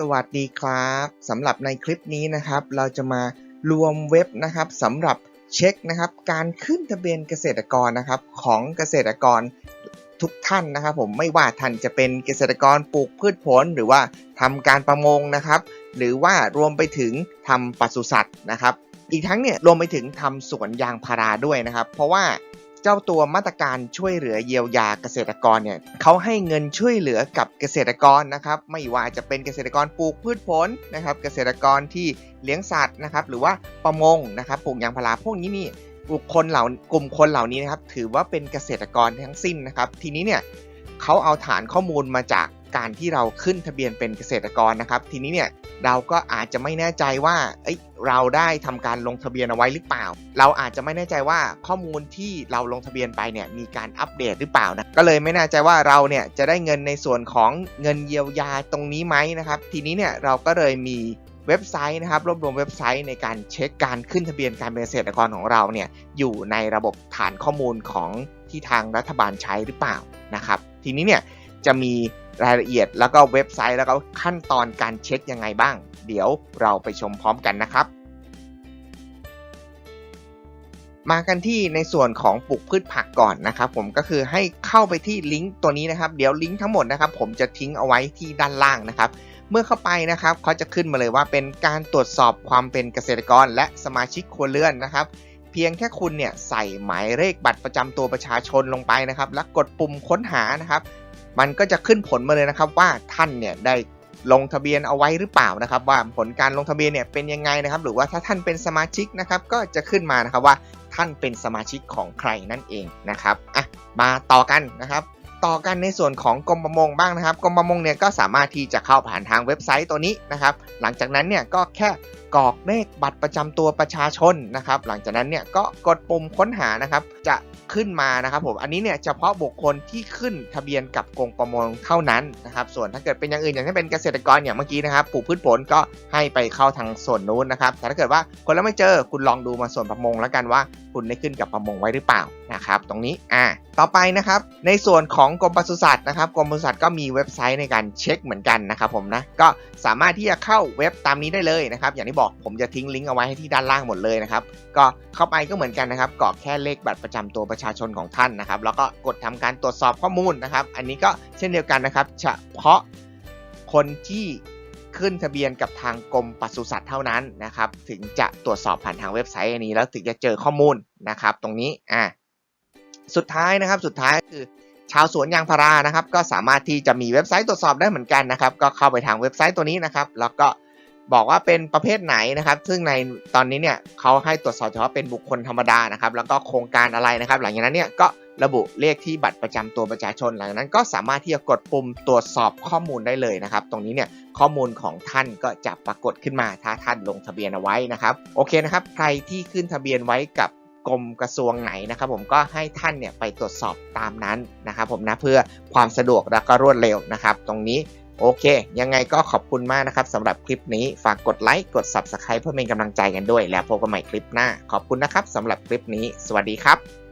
สวัสดีครับสำหรับในคลิปนี้นะครับ เราจะมารวมเว็บนะครับสำหรับเช็คนะครับ การขึ้นทะเบียนเกษตรกรนะครับ ของเกษตรกรทุกท่านนะครับ ผมไม่ว่าท่านจะเป็นเกษตรกรปลูกพืชผล หรือว่าทำการประมงนะครับ หรือว่ารวมไปถึงทำปศุสัตว์นะครับ อีกทั้งเนี่ยรวมไปถึงทำสวนยางพาราด้วยนะครับ เพราะว่า เจ้าตัวมาตรการช่วยเหลือเยียวยาเกษตรกรเนี่ยเขาให้เงินช่วยเหลือกับเกษตรกรนะครับไม่ว่าจะเป็นเกษตรกรปลูกพืชผลนะครับเกษตรกรที่เลี้ยงสัตว์นะครับหรือว่าประมงนะครับปลูกยางพาราพวกนี้นี่บุคคลเหล่ากลุ่มคนเหล่านี้นะครับถือว่าเป็นเกษตรกรทั้งสิ้นนะครับทีนี้เนี่ยเขาเอาฐานข้อมูลมาจาก การที่เราขึ้นทะเบียนเป็นเกษตรกรนะครับ ทีนี้เนี่ยเราก็อาจจะไม่แน่ใจว่าเอ้ยเราได้ทำการลงทะเบียนเอาไว้หรือเปล่า เราอาจจะไม่แน่ใจว่าข้อมูลที่เราลงทะเบียนไปเนี่ยมีการอัปเดตหรือเปล่านะก็เลยไม่แน่ใจว่าเราเนี่ยจะได้เงินในส่วนของเงินเยียวยาตรงนี้ไหมนะครับ ทีนี้เนี่ยเราก็เลยมีเว็บไซต์นะครับรวบรวมเว็บไซต์ในการเช็คการขึ้นทะเบียนการเป็นเกษตรกรของเราเนี่ยอยู่ในระบบฐานข้อมูลของที่ทางรัฐบาลใช้หรือเปล่านะครับ ทีนี้เนี่ยจะมี รายละเอียดแล้วก็เว็บไซต์แล้วก็ขั้นตอนการเช็คยังไงบ้าง เดี๋ยวเราไปชมพร้อมกันนะครับ มากันที่ในส่วนของปลูกพืชผักก่อนนะครับ ผมก็คือให้เข้าไปที่ลิงก์ตัวนี้นะครับ เดี๋ยวลิงก์ทั้งหมดนะครับ ผมจะทิ้งเอาไว้ที่ด้านล่างนะครับเมื่อเข้าไปนะครับเขาจะขึ้นมาเลยว่าเป็นการตรวจสอบความเป็นเกษตรกรและสมาชิกครัวเรือนนะครับ พียงแค่คุณเนี่ยใส่หมายเลขบัตรประจำตัวประชาชนลงไปนะครับ แล้วกดปุ่มค้นหานะครับ มันก็จะขึ้นผลมาเลยนะครับว่าท่านเนี่ยได้ลงทะเบียนเอาไว้หรือเปล่านะครับ ว่าผลการลงทะเบียนเนี่ยเป็นยังไงนะครับ หรือว่าถ้าท่านเป็นสมาชิกนะครับ ก็จะขึ้นมานะครับว่าท่านเป็นสมาชิกของใครนั่นเองนะครับอะมาต่อกันนะครับ ต่อกันในส่วนของกรมประมงบ้างนะครับกรมประมงเนี่ยก็สามารถที่จะเข้าผ่านทางเว็บไซต์ตัวนี้นะครับ หลังจากนั้นเนี่ยก็แค่กรอกเลขบัตรประจำตัวประชาชนนะครับ หลังจากนั้นเนี่ยก็กดปุ่มค้นหานะครับ จะขึ้นมานะครับผมอันนี้เนี่ยเฉพาะบุคคลที่ขึ้นทะเบียนกับกรมประมงเท่านั้นนะครับ ส่วนถ้าเกิดเป็นอย่างอื่นอย่างเช่นเป็นเกษตรกรอย่างเมื่อกี้นะครับปลูกพืชผลก็ให้ไปเข้าทางส่วนนู้นนะครับแต่ถ้าเกิดว่าคนแล้วไม่เจอคุณลองดูมาส่วนประมงแล้วกันว่า คุณได้ขึ้นกับประมงไว้หรือเปล่า นะครับตรงนี้อ่าต่อไปนะครับในส่วนของกรมปศุสัตว์นะครับกรมปศุสัตว์ก็มีเว็บไซต์ในการเช็คเหมือนกันนะครับผมนะก็สามารถที่จะเข้าเว็บตามนี้ได้เลยนะครับอย่างที่บอกผมจะทิ้งลิงก์เอาไว้ให้ที่ด้านล่างหมดเลยนะครับก็เข้าไปก็เหมือนกันนะครับกรอกแค่เลขบัตรประจำตัวประชาชนของท่านนะครับแล้วก็กดทำการตรวจสอบข้อมูลนะครับ อันนี้ก็เช่นเดียวกันนะครับเฉพาะคนที่ขึ้นทะเบียนกับทางกรมปศุสัตว์เท่านั้นนะครับ ถึงจะตรวจสอบผ่านทางเว็บไซต์อันนี้แล้วถึงจะเจอข้อมูลนะครับ ตรงนี้อะ สุดท้ายนะครับสุดท้ายคือชาวสวนยางพารานะครับ ก็สามารถที่จะมีเว็บไซต์ตรวจสอบได้เหมือนกันนะครับ ก็เข้าไปทางเว็บไซต์ตัวนี้นะครับ แล้วก็บอกว่าเป็นประเภทไหนนะครับ ซึ่งในตอนนี้เนี่ยเขาให้ตรวจสอบเฉพาะเป็นบุคคลธรรมดานะครับ แล้วก็โครงการอะไรนะครับ หลังจากนั้นเนี่ยก็ระบุเลขที่บัตรประจำตัวประชาชน หลังจากนั้นก็สามารถที่จะกดปุ่มตรวจสอบข้อมูลได้เลยนะครับ ตรงนี้เนี่ยข้อมูลของท่านก็จะปรากฏขึ้นมาถ้าท่านลงทะเบียนเอาไว้นะครับ โอเคนะครับ ใครที่ขึ้นทะเบียนไว้กับ กรมกระทรวงไหนนะครับผมก็ให้ท่านเนี่ยไปตรวจสอบตามนั้นนะครับผมนะเพื่อความสะดวกและก็รวดเร็วนะครับ ตรงนี้โอเค ยังไงก็ขอบคุณมากนะครับสำหรับคลิปนี้ฝากกดไลค์กด Subscribe เพื่อเป็นกำลังใจกันด้วย แล้วพบกันใหม่คลิปหน้า ขอบคุณนะครับสำหรับคลิปนี้ สวัสดีครับ